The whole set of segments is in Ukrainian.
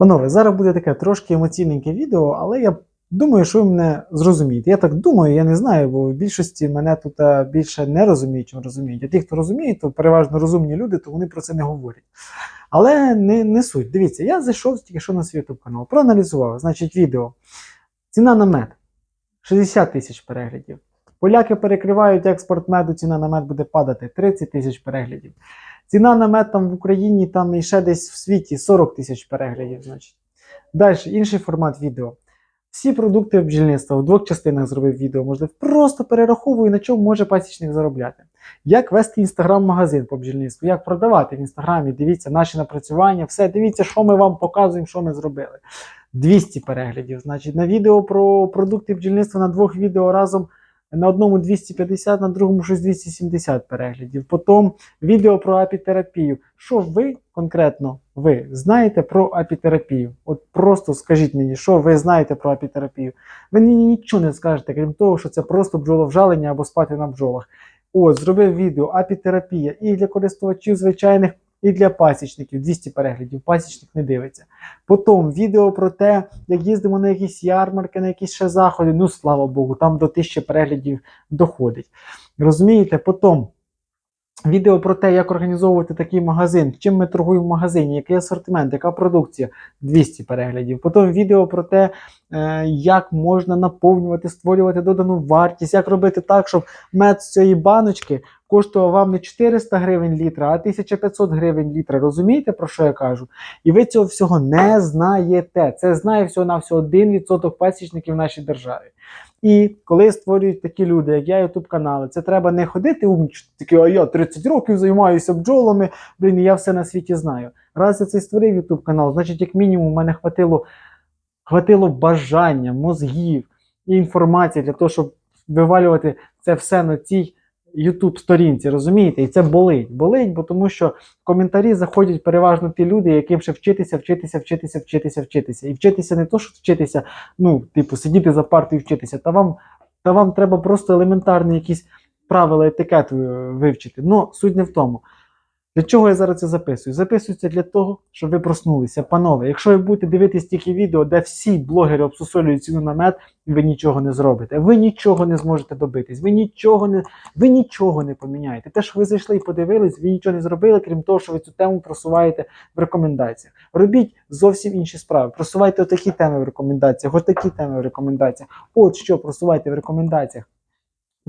Панове, зараз буде таке трошки емоційненьке відео, але я думаю, що ви мене зрозумієте. Я так думаю, я не знаю, бо в більшості мене тут е, більше не розуміють, чим розуміють. А ті, хто розуміє, то переважно розумні люди, то вони про це не говорять. Але не, не суть. Дивіться, я зайшов тільки що на свій YouTube канал, проаналізував, значить, відео. Ціна на мед 60 тисяч переглядів. Поляки перекривають експорт меду, ціна на мед буде падати 30 тисяч переглядів. Ціна на мед там в Україні, там і ще десь в світі 40 тисяч переглядів. Значить. Далі, інший формат відео. Всі продукти бджільництва в двох частинах зробив відео. Можливо, просто перераховую, на чому може пасічник заробляти. Як вести інстаграм-магазин по бджільництву, як продавати в інстаграмі. Дивіться наші напрацювання, все, дивіться, що ми вам показуємо, що ми зробили. 200 переглядів. Значить, на відео про продукти бджільництва на двох відео разом. На одному 250, на другому щось 270 переглядів. Потім відео про апітерапію. Що ви конкретно ви знаєте про апітерапію? От просто скажіть мені, що ви знаєте про апітерапію. Ви мені нічого не скажете, крім того, що це просто бджоловжалення або спати на бджолах. От, зробив відео апітерапія і для користувачів звичайних, і для пасічників. 200 переглядів, пасічник не дивиться. Потім відео про те, як їздимо на якісь ярмарки, на якісь ще заходи. Ну, слава Богу, там до 1000 переглядів доходить. Розумієте? Потім відео про те, як організовувати такий магазин, чим ми торгуємо в магазині, який асортимент, яка продукція 200 переглядів. Потім відео про те, е, як можна наповнювати, створювати додану вартість, як робити так, щоб мед з цієї баночки коштував вам не 400 гривень літра, а 1500 гривень літра. Розумієте, про що я кажу? І ви цього всього не знаєте. Це знає всього на всього 1% пасічників в нашій державі. І коли створюють такі люди, як я, ютуб канали, це треба не ходити умнічити, такі, а я 30 років займаюся бджолами, блін, я все на світі знаю. Раз я цей створив ютуб канал, значить, як мінімум, у мене хватило, хватило бажання, мозгів і інформації для того, щоб вивалювати це все на цій YouTube сторінці, розумієте? І це болить. Болить, бо тому що в коментарі заходять переважно ті люди, яким ще вчитися, вчитися, вчитися, вчитися, вчитися. І вчитися не то, що вчитися, ну, типу, сидіти за партою і вчитися, та вам, та вам треба просто елементарні якісь правила етикету е, вивчити. Ну, суть не в тому. Для чого я зараз це записую? Записую для того, щоб ви проснулися. Панове, якщо ви будете дивитись тільки відео, де всі блогери обсусолюють ціну на мед, ви нічого не зробите. Ви нічого не зможете добитись. Ви нічого не, ви нічого не поміняєте. Те, що ви зайшли і подивились, ви нічого не зробили, крім того, що ви цю тему просуваєте в рекомендаціях. Робіть зовсім інші справи. Просувайте отакі теми в рекомендаціях, отакі теми в рекомендаціях. От що просувайте в рекомендаціях.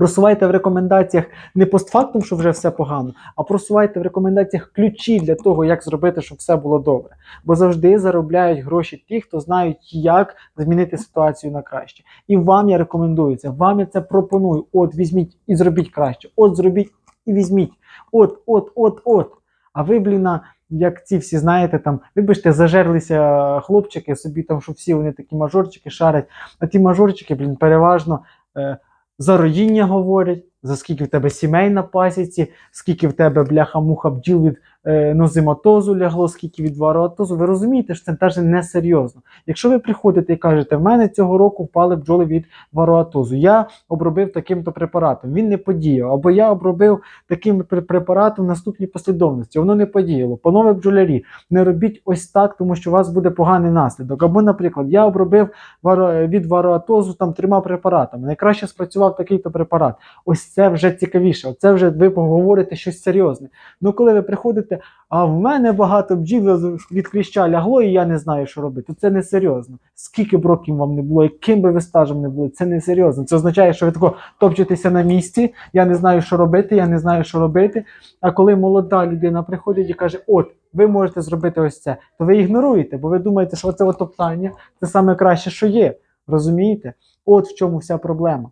Просувайте в рекомендаціях не постфактум, що вже все погано, а просувайте в рекомендаціях ключі для того, як зробити, щоб все було добре. Бо завжди заробляють гроші ті, хто знають, як змінити ситуацію на краще. І вам я рекомендую це. Вам я це пропоную. От візьміть і зробіть краще. От зробіть і візьміть. От, от, от, от. А ви, бліна, як ці всі знаєте, там, вибачте, зажерлися хлопчики собі, там, що всі вони такі мажорчики шарять. А ті мажорчики, блін, переважно. Е, за роїння говорять, за скільки в тебе сімей на пасіці, скільки в тебе бляха-муха бджіл від е, нозематозу лягло, скільки від вароатозу. Ви розумієте, що це навіть не серйозно. Якщо ви приходите і кажете, в мене цього року впали бджоли від вароатозу, я обробив таким-то препаратом, він не подіяв, або я обробив таким препаратом в наступній послідовності, воно не подіяло. Панове бджолярі, не робіть ось так, тому що у вас буде поганий наслідок. Або, наприклад, я обробив від вароатозу там трьома препаратами. Найкраще спрацював такий-то препарат. Ось це вже цікавіше. Це вже ви поговорите щось серйозне. Ну, коли ви приходите, а в мене багато бджіл від кліща лягло, і я не знаю, що робити. Це не серйозно. Скільки б років вам не було, яким би ви стажем не були, це не серйозно. Це означає, що ви тако топчетеся на місці. Я не знаю, що робити, я не знаю, що робити. А коли молода людина приходить і каже, от. Ви можете зробити ось це, то ви ігноруєте, бо ви думаєте, що це топтання це саме краще, що є. Розумієте? От в чому вся проблема.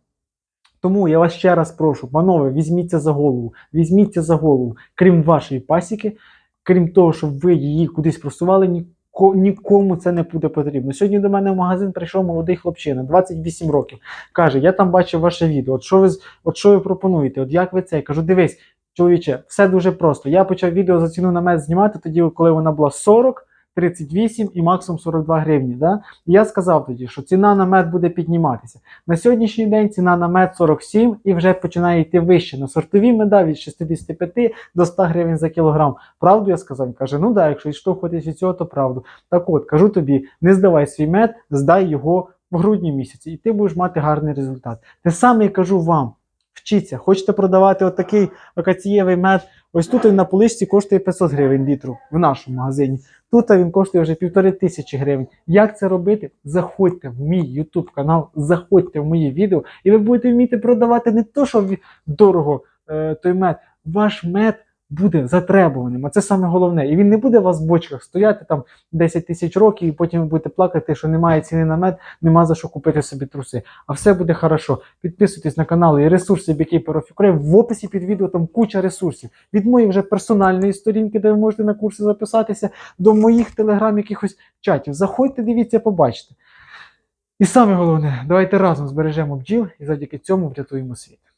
Тому я вас ще раз прошу, панове, візьміться за голову, візьміться за голову, крім вашої пасіки, крім того, щоб ви її кудись просували, ніко- нікому це не буде потрібно. Сьогодні до мене в магазин прийшов молодий хлопчина, 28 років. Каже: Я там бачив ваше відео. От що ви, от що ви пропонуєте? От як ви це? Я кажу, дивись, чоловіче, все дуже просто. Я почав відео за ціну на мед знімати тоді, коли вона була 40. 38 і максимум 42 гривні. Да? Я сказав тоді, що ціна на мед буде підніматися. На сьогоднішній день ціна на мед 47 і вже починає йти вище. На сортові меда від 65 до 100 гривень за кілограм. Правду я сказав? Він Каже, ну да, якщо відштовхуватись від цього, то правду. Так от, кажу тобі, не здавай свій мед, здай його в грудні місяці, і ти будеш мати гарний результат. Те саме я кажу вам. Вчіться, хочете продавати отакий акацієвий мед. Ось тут він на поличці коштує 500 гривень літру в нашому магазині. Тут він коштує вже півтори тисячі гривень. Як це робити? Заходьте в мій YouTube канал, заходьте в мої відео, і ви будете вміти продавати не то, що дорого е, той мед, ваш мед буде затребуваним. А це саме головне. І він не буде у вас в бочках стояти там 10 тисяч років, і потім ви будете плакати, що немає ціни на мед, нема за що купити собі труси. А все буде хорошо. Підписуйтесь на канал і ресурси of Ukraine. В описі під відео там куча ресурсів. Від моєї вже персональної сторінки, де ви можете на курси записатися, до моїх телеграм якихось чатів. Заходьте, дивіться, побачите. І саме головне, давайте разом збережемо бджіл і завдяки цьому врятуємо світ.